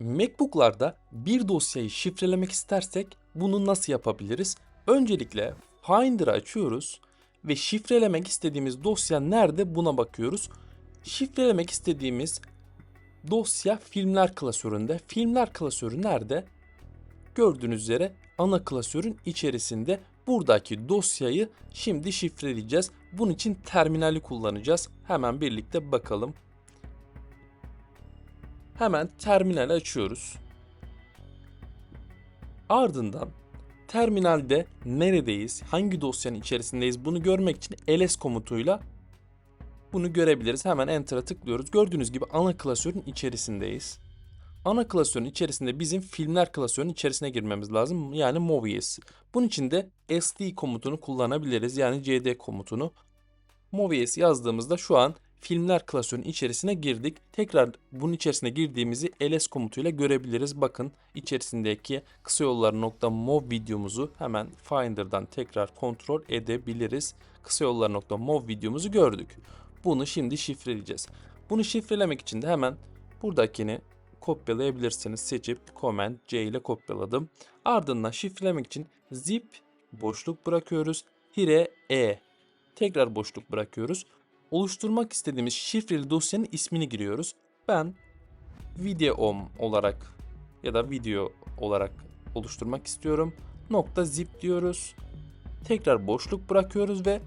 MacBook'larda bir dosyayı şifrelemek istersek bunu nasıl yapabiliriz? Öncelikle Finder'ı açıyoruz ve şifrelemek istediğimiz dosya nerede buna bakıyoruz. Şifrelemek istediğimiz dosya filmler klasöründe. Filmler klasörü nerede? Gördüğünüz üzere ana klasörün içerisinde buradaki dosyayı şimdi şifreleyeceğiz. Bunun için terminali kullanacağız. Hemen birlikte bakalım. Hemen terminali açıyoruz. Ardından terminalde neredeyiz, hangi dosyanın içerisindeyiz bunu görmek için ls komutuyla bunu görebiliriz. Hemen enter'a tıklıyoruz. Gördüğünüz gibi ana klasörün içerisindeyiz. Ana klasörün içerisinde bizim filmler klasörünün içerisine girmemiz lazım. Yani movies. Bunun için de sd komutunu kullanabiliriz. Yani cd komutunu. Movies yazdığımızda şu an filmler klasörünün içerisine girdik. Tekrar bunun içerisine girdiğimizi ls komutuyla görebiliriz. Bakın içerisindeki kısa yollar .mov videomuzu hemen Finder'dan tekrar kontrol edebiliriz. Kısa yollar .mov videomuzu gördük. Bunu şimdi şifreleyeceğiz. Bunu şifrelemek için de hemen buradakini kopyalayabilirsiniz. Seçip Command C ile kopyaladım. Ardından şifrelemek için zip boşluk bırakıyoruz. Hire E. Tekrar boşluk bırakıyoruz. Oluşturmak istediğimiz şifreli dosyanın ismini giriyoruz. Ben videom olarak ya da video olarak oluşturmak istiyorum. Nokta zip diyoruz. Tekrar boşluk bırakıyoruz ve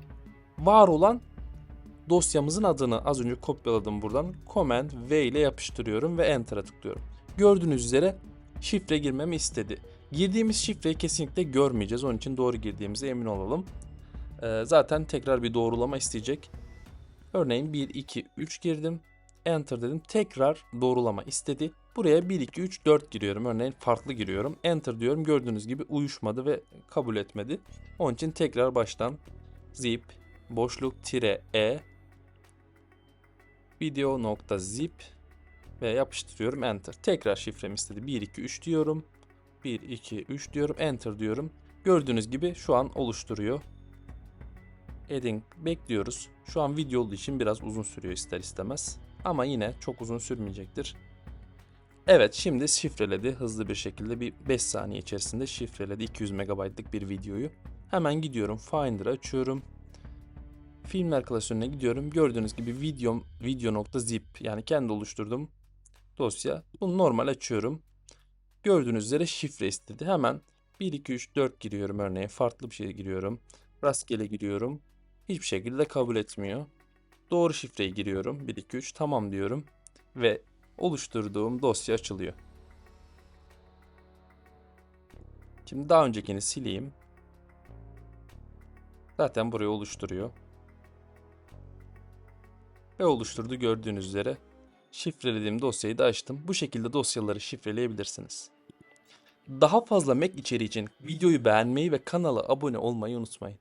var olan dosyamızın adını az önce kopyaladım buradan. Command V ile yapıştırıyorum ve Enter'a tıklıyorum. Gördüğünüz üzere şifre girmemi istedi. Girdiğimiz şifreyi kesinlikle görmeyeceğiz. Onun için doğru girdiğimize emin olalım. Ee, zaten tekrar bir doğrulama isteyecek. Örneğin 1, 2, 3 girdim. Enter dedim. Tekrar doğrulama istedi. Buraya 1, 2, 3, 4 giriyorum. Örneğin farklı giriyorum. Enter diyorum. Gördüğünüz gibi uyuşmadı ve kabul etmedi. Onun için tekrar baştan zip boşluk tire e video.zip ve yapıştırıyorum enter. Tekrar şifremi istedi. 1 2 3 diyorum. 1 2 3 diyorum. Enter diyorum. Gördüğünüz gibi şu an oluşturuyor. Adding bekliyoruz. Şu an video olduğu için biraz uzun sürüyor ister istemez. Ama yine çok uzun sürmeyecektir. Evet şimdi şifreledi hızlı bir şekilde bir 5 saniye içerisinde şifreledi 200 MB'lık bir videoyu. Hemen gidiyorum Finder'ı açıyorum. Filmler klasörüne gidiyorum. Gördüğünüz gibi videom video.zip yani kendi oluşturduğum dosya. Bunu normal açıyorum. Gördüğünüz üzere şifre istedi. Hemen 1 2 3 4 giriyorum örneğin farklı bir şey giriyorum. Rastgele giriyorum. Hiçbir şekilde kabul etmiyor. Doğru şifreyi giriyorum. 1 2 3 tamam diyorum ve oluşturduğum dosya açılıyor. Şimdi daha öncekini sileyim. Zaten burayı oluşturuyor ve oluşturdu gördüğünüz üzere. Şifrelediğim dosyayı da açtım. Bu şekilde dosyaları şifreleyebilirsiniz. Daha fazla Mac içeriği için videoyu beğenmeyi ve kanala abone olmayı unutmayın.